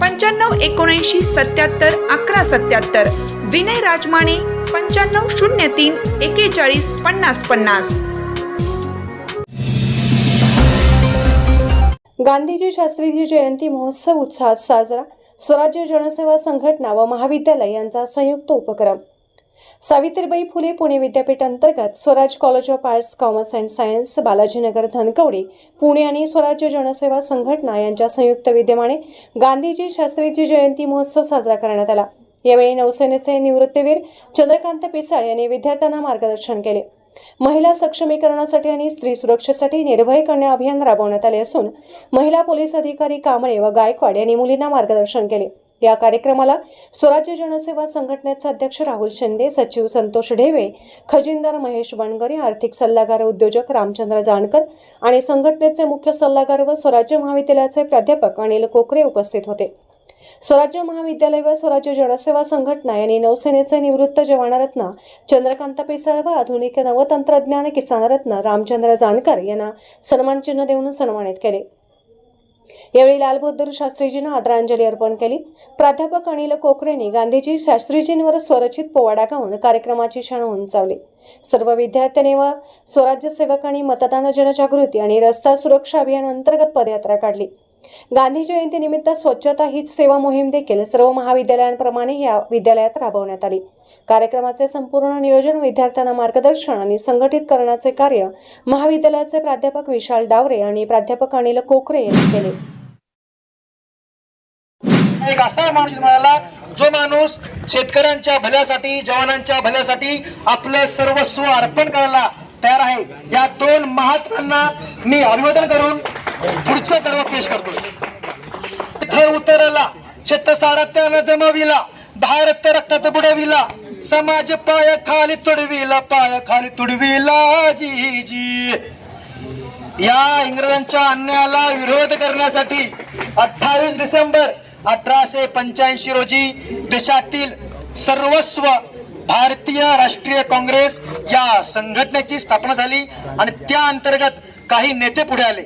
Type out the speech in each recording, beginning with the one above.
पंच्याण्णव एकोणऐंशी सत्याहत्तर अकरा सत्याहत्तर. विनय राजमाने पंच्याण्णव शून्य तीन एकेचाळीस पन्नास पन्नास. गांधीजी शास्त्रीजी जयंती महोत्सव उत्साहात साजरा. स्वराज्य जनसेवा संघटना व महाविद्यालय यांचा संयुक्त उपक्रम. सावित्रीबाई फुले पुणे विद्यापीठ अंतर्गत Swaraj College of Arts Commerce and Science Balajinagar Dhankawadi Pune आणि स्वराज्य जनसेवा संघटना यांच्या संयुक्त विद्यमाने गांधीजी शास्त्रीजी जयंती महोत्सव साजरा करण्यात आला. यावेळी नौसेनेचे निवृत्तीवीर चंद्रकांत पिसाळ यांनी विद्यार्थ्यांना मार्गदर्शन केले. महिला सक्षमीकरणासाठी आणि स्त्री सुरक्षेसाठी निर्भय कन्या अभियान राबवण्यात आले असून महिला पोलीस अधिकारी कांबळे व गायकवाड यांनी मुलींना मार्गदर्शन केले. या कार्यक्रमाला स्वराज्य जनसेवा संघटनेचे अध्यक्ष राहुल शिंदे सचिव संतोष ढेवे खजिनदार महेश बनगरे आर्थिक सल्लागार उद्योजक रामचंद्र जानकर आणि संघटनेचे मुख्य सल्लागार व स्वराज्य महाविद्यालयाचे प्राध्यापक अनिल कोकरे उपस्थित होते. स्वराज्य महाविद्यालय व स्वराज्य जनसेवा संघटना यांनी नौसेनेचे निवृत्त जवानरत्न चंद्रकांत पिसाळ व आधुनिक नवतंत्रज्ञान किसानरत्न रामचंद्र जानकर यांना सन्मानचिन्ह देऊन सन्मानित केले. यावेळी लालबहादूर शास्त्रीजींना आदरांजली अर्पण केली. प्राध्यापक अनिल कोकरेंनी गांधीजी शास्त्रीजींवर स्वरचित पोवाडा गाऊन कार्यक्रमाची क्षण उंचावली. सर्व विद्यार्थ्यांनी व स्वराज्य सेवकांनी मतदान जनजागृती आणि रस्ता सुरक्षा अभियान अंतर्गत पदयात्रा काढली. गांधी जयंतीनिमित्त स्वच्छता हीच सेवा मोहीम देखील सर्व महाविद्यालयांप्रमाणे या विद्यालयात राबवण्यात आली. कार्यक्रमाचे संपूर्ण नियोजन विद्यार्थ्यांना मार्गदर्शन आणि संघटित करण्याचे कार्य महाविद्यालयाचे प्राध्यापक विशाल डावरे आणि प्राध्यापक अनिल कोकरे यांनी केले. एक असा माणूस मिळाला जो माणूस शेतकऱ्यांच्या भल्यासाठी जवानांच्या भल्यासाठी आपलं सर्वस्व अर्पण करायला तयार आहे. या दोन महात्म्यांना मी अभिवादन करून पुढचं कर्व पेश करतो इथे उतरला शेत सारथ्यानं जमविला भारत रक्तात बुडविला समाज पाय खाली तुडविला पाय खाली तुडविला जी जी या इंग्रजांच्या अन्यायाला विरोध करण्यासाठी अठ्ठावीस डिसेंबर अठराशे पंच्याऐंशी रोजी देशातील सर्वस्व भारतीय राष्ट्रीय काँग्रेस या संघटनेची स्थापना झाली आणि त्या अंतर्गत काही नेते पुढे आले.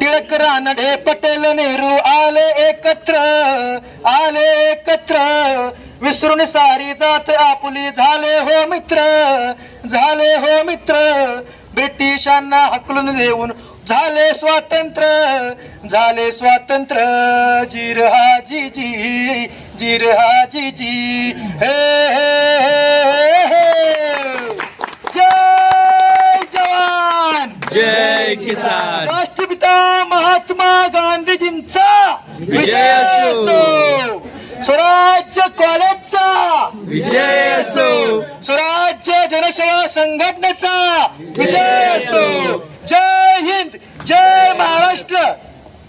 टिळक रानडे पटेल नेहरू आले एकत्र आले एकत्र. विसरून सारी जात आपुली झाले हो मित्र झाले हो मित्र. ब्रिटिशांना हकलून देऊन झाले स्वातंत्र्य झाले स्वातंत्र्य जिर हा जी जी जिर हा जी. जी हे हे हे हे. जय जवान. जय किसान. राष्ट्रपिता महात्मा गांधीजींचा विजय असो. स्वराज्य कॉलेजचा. विजय असो. स्वराज्य जनसेवा संघटनेचा. विजय असो. जय हिंद जय महाराष्ट्र.